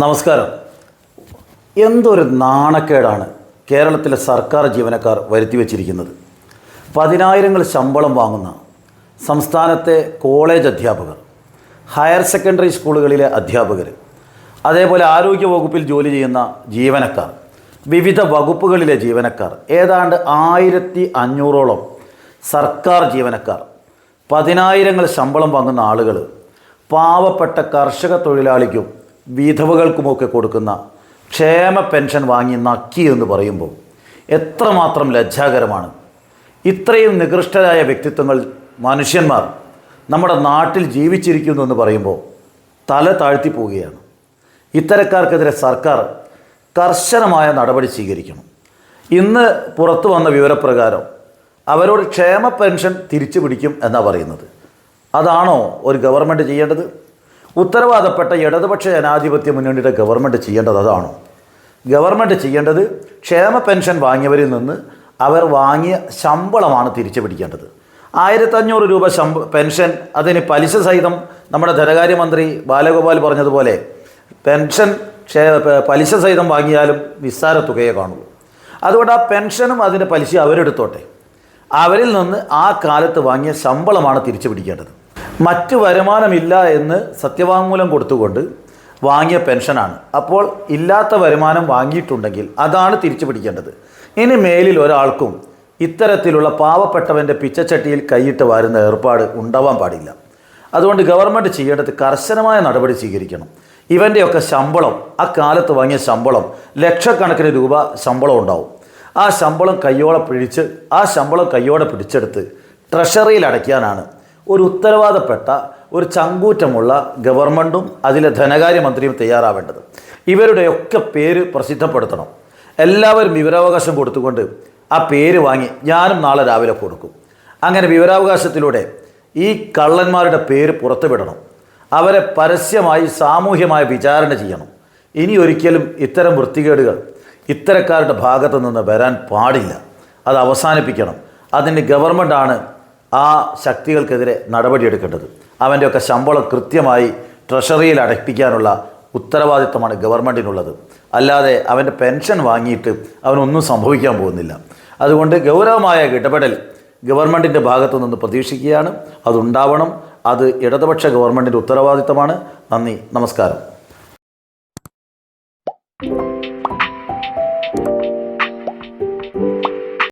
നമസ്കാരം. എന്തൊരു നാണക്കേടാണ് കേരളത്തിലെ സർക്കാർ ജീവനക്കാർ വരുത്തി വച്ചിരിക്കുന്നത്. പതിനായിരങ്ങൾ ശമ്പളം വാങ്ങുന്ന സംസ്ഥാനത്തെ കോളേജ് അധ്യാപകർ ഹയർ സെക്കൻഡറി സ്കൂളുകളിലെ അധ്യാപകർ അതേപോലെ ആരോഗ്യ വകുപ്പിൽ ജോലി ചെയ്യുന്ന ജീവനക്കാർ വിവിധ വകുപ്പുകളിലെ ജീവനക്കാർ ഏതാണ്ട് ആയിരത്തി അഞ്ഞൂറോളം സർക്കാർ ജീവനക്കാർ പതിനായിരങ്ങൾ ശമ്പളം വാങ്ങുന്ന ആളുകൾ പാവപ്പെട്ട കർഷക തൊഴിലാളിക്കും വിധവകൾക്കുമൊക്കെ കൊടുക്കുന്ന ക്ഷേമ പെൻഷൻ വാങ്ങി നക്കി എന്ന് പറയുമ്പോൾ എത്രമാത്രം ലജ്ജാകരമാണ്. ഇത്രയും നികൃഷ്ടരായ വ്യക്തിത്വങ്ങൾ മനുഷ്യന്മാർ നമ്മുടെ നാട്ടിൽ ജീവിച്ചിരിക്കുന്നു എന്ന് പറയുമ്പോൾ തല താഴ്ത്തി പോവുകയാണ്. ഇത്തരക്കാർക്കെതിരെ സർക്കാർ കർശനമായ നടപടി സ്വീകരിക്കണം. ഇന്ന് പുറത്തു വന്ന വിവരപ്രകാരം അവരോട് ക്ഷേമ പെൻഷൻ തിരിച്ചു പിടിക്കും എന്നാണ് പറയുന്നത്. അതാണോ ഒരു ഗവൺമെന്റ് ചെയ്യേണ്ടത്? ഉത്തരവാദപ്പെട്ട ഇടതുപക്ഷ ജനാധിപത്യ മുന്നണിയുടെ ഗവൺമെന്റ് ചെയ്യേണ്ടത് അതാണോ? ഗവൺമെന്റ് ചെയ്യേണ്ടത് ക്ഷേമ പെൻഷൻ വാങ്ങിയവരിൽ നിന്ന് അവർ വാങ്ങിയ ശമ്പളമാണ് തിരിച്ചു പിടിക്കേണ്ടത് ആയിരത്തഞ്ഞൂറ് രൂപ ശമ്പ പെൻഷൻ അതിന് പലിശ സഹിതം നമ്മുടെ ധനകാര്യമന്ത്രി ബാലഗോപാൽ പറഞ്ഞതുപോലെ പെൻഷൻ ക്ഷേ പലിശ സഹിതം വാങ്ങിയാലും നിസ്സാര തുകയെ കാണുള്ളൂ. അതുകൊണ്ട് ആ പെൻഷനും അതിന്റെ പലിശ അവരെടുത്തോട്ടെ. അവരിൽ നിന്ന് ആ കാലത്ത് വാങ്ങിയ ശമ്പളമാണ് തിരിച്ചു പിടിക്കേണ്ടത് മറ്റ് വരുമാനമില്ല എന്ന് സത്യവാങ്മൂലം കൊടുത്തുകൊണ്ട് വാങ്ങിയ പെൻഷനാണ്. അപ്പോൾ ഇല്ലാത്ത വരുമാനം വാങ്ങിയിട്ടുണ്ടെങ്കിൽ അതാണ് തിരിച്ചു പിടിക്കേണ്ടത്. ഇനി മേലിൽ ഒരാൾക്കും ഇത്തരത്തിലുള്ള പാവപ്പെട്ടവന്റെ പിച്ചച്ചട്ടിയിൽ കൈയിട്ട് വരുന്ന ഏർപ്പാട് ഉണ്ടാവാൻ പാടില്ല. അതുകൊണ്ട് ഗവൺമെന്റ് ചെയ്യേണ്ടത് കർശനമായ നടപടി സ്വീകരിക്കണം. ഇവന്റെയൊക്കെ ശമ്പളം ആ കാലത്ത് വാങ്ങിയ ശമ്പളം ലക്ഷക്കണക്കിന് രൂപ ശമ്പളം ഉണ്ടാവും. ആ ശമ്പളം കയ്യോടെ പിടിച്ച് ആ ശമ്പളം കയ്യോടെ പിടിച്ചെടുത്ത് ട്രഷറിയിൽ അടയ്ക്കാനാണ് ഒരു ഉത്തരവാദപ്പെട്ട ഒരു ചങ്കൂറ്റമുള്ള ഗവൺമെന്റും അതിലെ ധനകാര്യമന്ത്രിയും തയ്യാറാവേണ്ടത്. ഇവരുടെയൊക്കെ പേര് പ്രസിദ്ധപ്പെടുത്തണം. എല്ലാവരും വിവരാവകാശം കൊടുത്തുകൊണ്ട് ആ പേര് വാങ്ങി ഞാനും നാളെ രാവിലെ കൊടുക്കും. അങ്ങനെ വിവരാവകാശത്തിലൂടെ ഈ കള്ളന്മാരുടെ പേര് പുറത്തുവിടണം. അവരെ പരസ്യമായി സാമൂഹ്യമായ വിചാരണ ചെയ്യണം. ഇനി ഒരിക്കലും ഇത്തരം വൃത്തികേടുകൾ ഇത്തരക്കാരുടെ ഭാഗത്തു നിന്ന് വരാൻ പാടില്ല. അത് അവസാനിപ്പിക്കണം. അതിന് ഗവൺമെന്റാണ് ആ ശക്തികൾക്കെതിരെ നടപടിയെടുക്കേണ്ടത്. അവന്റെയൊക്കെ ശമ്പളം കൃത്യമായി ട്രഷറിയിൽ അടപ്പിക്കാനുള്ള ഉത്തരവാദിത്തമാണ് ഗവൺമെന്റിനുള്ളത് അല്ലാതെ അവന്റെ പെൻഷൻ വാങ്ങിയിട്ട് അവനൊന്നും സംഭവിക്കാൻ പോകുന്നില്ല. അതുകൊണ്ട് ഗൗരവമായ ഇടപെടൽ ഗവൺമെന്റിന്റെ ഭാഗത്തു നിന്ന് പ്രതീക്ഷിക്കുകയാണ്. അതുണ്ടാവണം. അത് ഇടതുപക്ഷ ഗവൺമെന്റിന്റെ ഉത്തരവാദിത്തമാണ് നന്ദി. നമസ്കാരം.